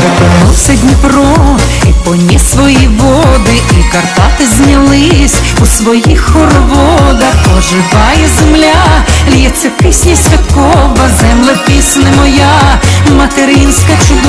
Стрепенувся Дніпро і поніс свої води, і Карпати знялись у своїх хороводах. Оживає земля, лється пісня святкова, земля пісня моя, материнська чудова.